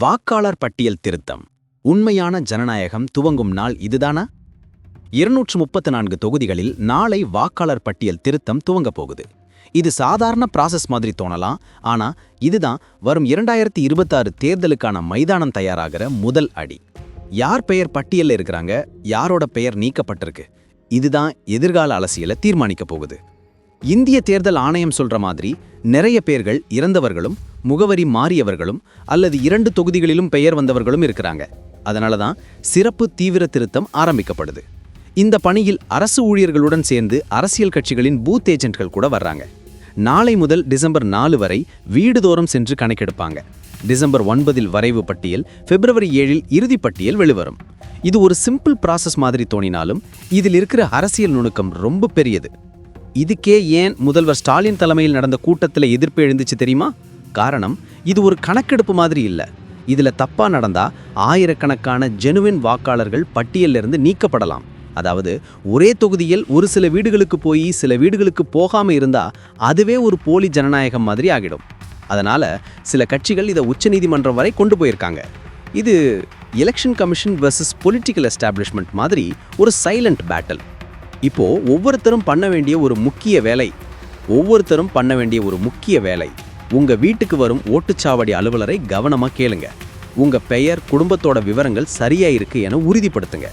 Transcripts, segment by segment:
வாக்காளர் பட்டியல் திருத்தம். உண்மையான ஜனநாயகம் துவங்கும் நாள் இதுதானா? இருநூற்று முப்பத்து நான்கு தொகுதிகளில் நாளை வாக்காளர் பட்டியல் திருத்தம் துவங்கப் போகுது. இது சாதாரண ப்ராசஸ் மாதிரி தோணலாம் ஆனால் இதுதான் வரும் இரண்டாயிரத்தி இருபத்தாறு தேர்தலுக்கான மைதானம் தயாராகிற முதல் அடி. யார் பெயர் பட்டியலில் இருக்கிறாங்க யாரோட பெயர் நீக்கப்பட்டிருக்கு இதுதான் எதிர்கால அரசியலை தீர்மானிக்க போகுது. இந்திய தேர்தல் ஆணையம் சொல்ற மாதிரி நிறைய பேர்கள் இறந்தவர்களும் முகவரி மாறியவர்களும் அல்லது இரண்டு தொகுதிகளிலும் பெயர் வந்தவர்களும் இருக்கிறாங்க. அதனால தான் சிறப்பு தீவிர திருத்தம் ஆரம்பிக்கப்படுது. இந்த பணியில் அரசு ஊழியர்களுடன் சேர்ந்து அரசியல் கட்சிகளின் பூத் ஏஜென்ட்கள் கூட வர்றாங்க. நாளை முதல் டிசம்பர் நாலு வரை வீடுதோறும் சென்று கணக்கெடுப்பாங்க. டிசம்பர் ஒன்பதில் வரைவு பட்டியல் பிப்ரவரி ஏழில் இறுதிப் பட்டியல் வெளிவரும். இது ஒரு சிம்பிள் ப்ராசஸ் மாதிரி தோணினாலும் இதில் இருக்கிற அரசியல் நுணுக்கம் ரொம்ப பெரியது. இதுக்கே ஏன் முதல்வர் ஸ்டாலின் தலைமையில் நடந்த கூட்டத்தில் எதிர்ப்பு எழுந்துச்சு தெரியுமா? காரணம் இது ஒரு கணக்கெடுப்பு மாதிரி இல்லை. இதில் தப்பாக நடந்தால் ஆயிரக்கணக்கான ஜெனுவின் வாக்காளர்கள் பட்டியலிருந்து இருந்து நீக்கப்படலாம். அதாவது ஒரே தொகுதியில் ஒரு சில வீடுகளுக்கு போய் சில வீடுகளுக்கு போகாமல் இருந்தால் அதுவே ஒரு போலி ஜனநாயகம் மாதிரி ஆகிடும். அதனால் சில கட்சிகள் இதை உச்சநீதிமன்றம் வரை கொண்டு போயிருக்காங்க. இது election commission versus political establishment மாதிரி ஒரு சைலண்ட் பேட்டில் இப்போ ஒவ்வொருத்தரும் பண்ண வேண்டிய ஒரு முக்கிய வேலை ஒவ்வொருத்தரும் பண்ண வேண்டிய ஒரு முக்கிய வேலை. உங்க வீட்டுக்கு வரும் ஓட்டுச்சாவடி அலுவலரை கவனமா கேளுங்க. உங்க பெயர் குடும்பத்தோட விவரங்கள் சரியா இருக்கு என உறுதிப்படுத்துங்க.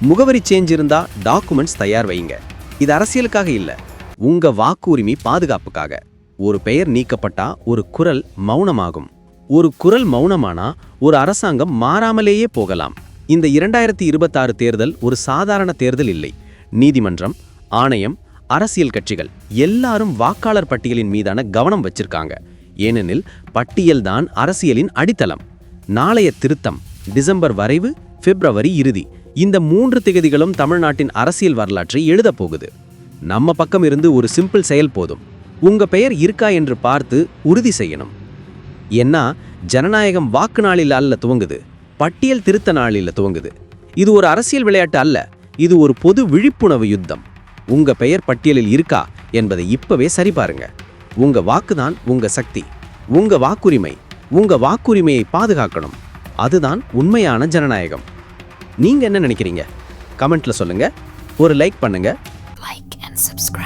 முகவரி சேஞ்ச் இருந்தா டாக்குமெண்ட்ஸ் தயார் வைங்க இது அரசியலுக்காக இல்ல உங்க வாக்குரிமை பாதுகாப்புக்காக. ஒரு பெயர் நீக்கப்பட்டா ஒரு குரல் மௌனமாகும். ஒரு குரல் மௌனமானா ஒரு அரசாங்கம் மாறாமலேயே போகலாம். இந்த இரண்டாயிரத்தி இருபத்தாறு தேர்தல் ஒரு சாதாரண தேர்தல் இல்லை. நீதிமன்றம் ஆணையம் அரசியல் கட்சிகள் எல்லாரும் வாக்காளர் பட்டியலின் மீதான கவனம் வச்சிருக்காங்க. ஏனெனில் பட்டியல்தான் அரசியலின் அடித்தளம். நாளைய திருத்தம் டிசம்பர் வரைவு பிப்ரவரி இறுதி. இந்த மூன்று திகதிகளும் தமிழ்நாட்டின் அரசியல் வரலாற்றை எழுதப் போகுது. நம்ம பக்கம் இருந்து ஒரு சிம்பிள் செயல் போதும். உங்க பெயர் இருக்கா என்று பார்த்து உறுதி செய்யணும். ஏன்னா ஜனநாயகம் வாக்கு நாளில் அல்ல துவங்குது. பட்டியல் திருத்த நாளில் துவங்குது. இது ஒரு அரசியல் விளையாட்டு அல்ல. இது ஒரு பொது விழிப்புணர்வு யுத்தம். உங்க பெயர் பட்டியலில் இருக்கா என்பதை இப்பவே சரிபாருங்க. உங்க வாக்குதான் உங்க சக்தி. உங்க வாக்குரிமை உங்க வாக்குரிமையை பாதுகாக்கணும். அதுதான் உண்மையான ஜனநாயகம். நீங்க என்ன நினைக்கிறீங்க? கமெண்ட்ல சொல்லுங்க. ஒரு லைக் பண்ணுங்க. Like and subscribe.